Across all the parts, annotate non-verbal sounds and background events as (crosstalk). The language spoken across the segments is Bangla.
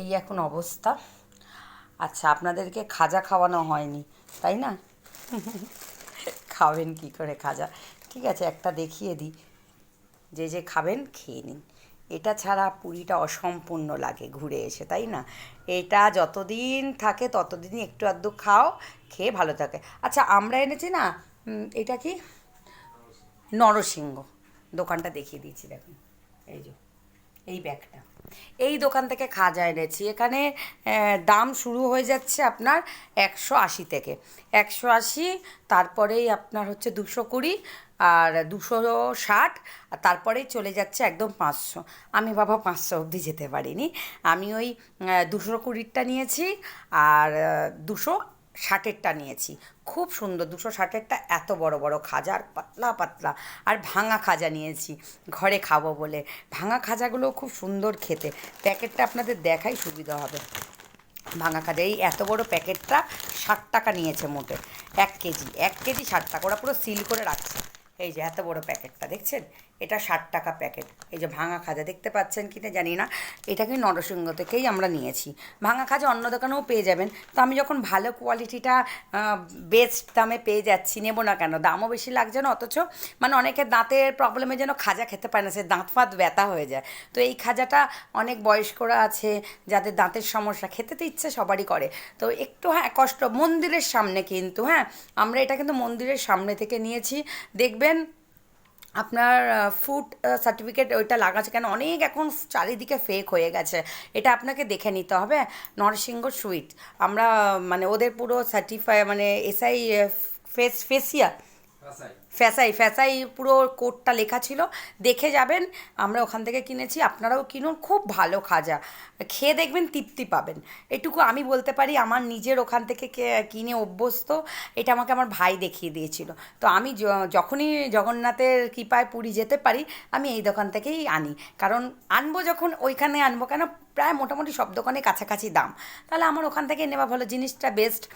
এই এখন অবস্থা। আচ্ছা আপনাদেরকে খাজা খাওয়ানো হয়নি, তাই না? (laughs) খাবেন কি করে খাজা? ঠিক আছে, একটা দেখিয়ে দিই। যে যে খাবেন, খেয়ে নিন। এটা ছাড়া পুরীটা অসম্পূর্ণ লাগে ঘুরে এসে, তাই না? এটা যতদিন থাকে, ততদিনই একটু আধটু খাও, খেয়ে ভালো থাকে। আচ্ছা আমরা এনেছি না এটা কি? নরসিংহ। দোকানটা দেখিয়ে দিচ্ছি দেখুন। এই যে, এই ব্যাগটা। এই দোকান থেকে খাজা এনেছি। এখানে দাম শুরু হয়ে যাচ্ছে আপনার একশো আশি থেকে। একশো আশি, তারপরেই আপনার হচ্ছে দুশো কুড়ি আর দুশো ষাট, আর তারপরেই চলে যাচ্ছে একদম পাঁচশো। আমি বাবা পাঁচশো অবধি যেতে পারিনি। আমি ওই দুশো কুড়িরটা নিয়েছি আর দুশো ষাটেরটা নিয়েছি। খুব সুন্দর, দুশো ষাটেরটা এত বড় বড় খাজা আর পাতলা পাতলা। আর ভাঙা খাজা নিয়েছি, ঘরে খাব বলে। ভাঙা খাজাগুলো খুব সুন্দর খেতে। প্যাকেটটা আপনাদের দেখাই সুবিধা হবে। ভাঙা খাজা, এই এত বড় প্যাকেটটা ষাট টাকা নিয়েছে মোটে। এক কেজি এক কেজি ষাট টাকা, ওরা পুরো সিল করে রাখছে। এই যে এত বড় প্যাকেটটা, দেখছেন? এটা ষাট টাকা প্যাকেট। এই যে ভাঙা খাজা, দেখতে পাচ্ছেন কি না? জানি না। এটা কিন্তু নরসিংহ থেকেই আমরা নিয়েছি। ভাঙা খাজা অন্য দোকানেও পেয়ে যাবেন। তো আমি যখন ভালো কোয়ালিটিটা বেস্ট দামে পেয়ে যাচ্ছি, নেব না কেন? দামও বেশি লাগছে না, অথচ মানে অনেকের দাঁতের প্রবলেমে যেন খাজা খেতে পারে না, সে দাঁত ফাঁত ব্যথা হয়ে যায়। তো এই খাজাটা অনেক বয়স্করা আছে, যাদের দাঁতের সমস্যা, খেতে তো ইচ্ছে সবারই করে। তো একটু হ্যাঁ কষ্ট, মন্দিরের সামনে কিন্তু হ্যাঁ আমরা এটা কিন্তু মন্দিরের সামনে থেকে নিয়েছি। দেখবেন আপনার ফুড সার্টিফিকেট ওইটা লাগাচ্ছে কেন? অনেক এখন চারিদিকে ফেক হয়ে গেছে। এটা আপনাকে দেখে নিতে হবে। নরসিংহ সুইট আমরা মানে ওদের পুরো সার্টিফাই মানে এসআই ফেস ফেসিয়া ফ্যাসাই ফ্যাসাই পুরো কোডটা লেখা ছিল। দেখে যাবেন, আমরা ওখান থেকে কিনেছি। আপনারাও কিনুন, খুব ভালো খাজা। খেয়ে দেখবেন, তৃপ্তি পাবেন। এটুকু আমি বলতে পারি, আমার নিজের ওখান থেকে কিনে অভ্যস্ত, এটা আমাকে আমার ভাই দেখিয়ে দিয়েছিল। তো আমি যখনই জগন্নাথের কৃপায় পুরী যেতে পারি, আমি এই দোকান থেকেই আনি। কারণ আনব যখন, ওইখানে আনব কেন? প্রায় মোটামুটি সব দোকানে কাছাকাছি দাম। তাহলে আমার ওখান থেকে নেওয়া ভালো। জিনিসটা বেস্ট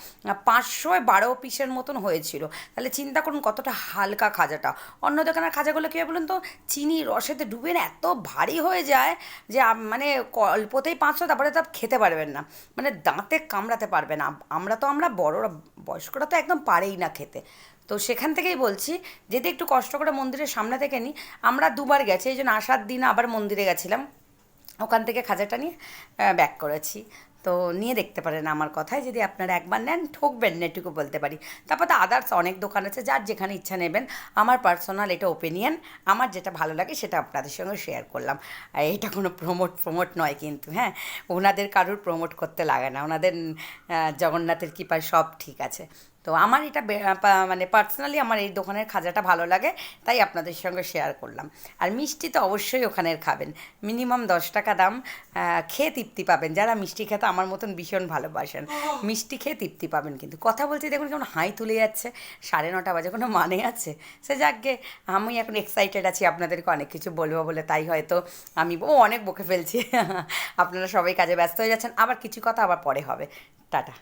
পাঁচশো বারো পিসের মতন হয়েছিল। তাহলে চিন্তা করুন কতটা হালকা খাজাটা। অন্য দোকানের খাজাগুলো কী হয় বলুন তো, চিনি রসেতে ডুবে না এত ভারী হয়ে যায় যে মানে অল্পতেই পাঁচশো, তারপরে তা খেতে পারবেন না। মানে দাঁতে কামড়াতে পারবে না। আমরা তো, আমরা বড়রা, বয়স্করা তো একদম পারেই না খেতে। তো সেখান থেকেই বলছি যদি একটু কষ্ট করে মন্দিরের সামনে থেকে নিই আমরা দুবার গেছি, এই জন্য আসার দিন আবার মন্দিরে গেছিলাম। ওখান থেকে খাজাটা নিয়ে ব্যাক করেছি। তো নিয়ে দেখতে পারেন আমার কথায়। যদি আপনারা একবার নেন, ঠকবেন না, এটুকু বলতে পারি। তারপর তো আদার্স অনেক দোকান আছে, যার যেখানে ইচ্ছা নেবেন। আমার পার্সোনাল এটা ওপিনিয়ন আমার যেটা ভালো লাগে সেটা আপনাদের সঙ্গে শেয়ার করলাম। এটা কোনো প্রমোট প্রমোট নয় কিন্তু হ্যাঁ? ওনাদের কারুর প্রমোট করতে লাগে না। ওনাদের জগন্নাথের কৃপায় সব ঠিক আছে। তো আমার এটা মানে পার্সোনালি আমার এই দোকানের খাজাটা ভালো লাগে, তাই আপনাদের সঙ্গে শেয়ার করলাম। আর মিষ্টি তো অবশ্যই ওখানের খাবেন। মিনিমাম দশ টাকা দাম খেয়ে তৃপ্তি পাবেন। যারা মিষ্টি খেতে আমার মতন ভীষণ ভালোবাসেন, মিষ্টি খেয়ে তৃপ্তি পাবেন কিন্তু। কথা বলছি দেখুন কেমন হাই তুলে যাচ্ছে, সাড়ে নটা বাজে, কোনো মানে আছে? সে যাকগে, আমি এখন এক্সাইটেড আছি, আপনাদেরকে অনেক কিছু বলব বলে, তাই হয়তো আমি, ও অনেক বকে ফেলছি। (laughs) আপনারা সবাই কাজে ব্যস্ত হয়ে যাচ্ছেন, আবার কিছু কথা আবার পরে হবে। টাটা।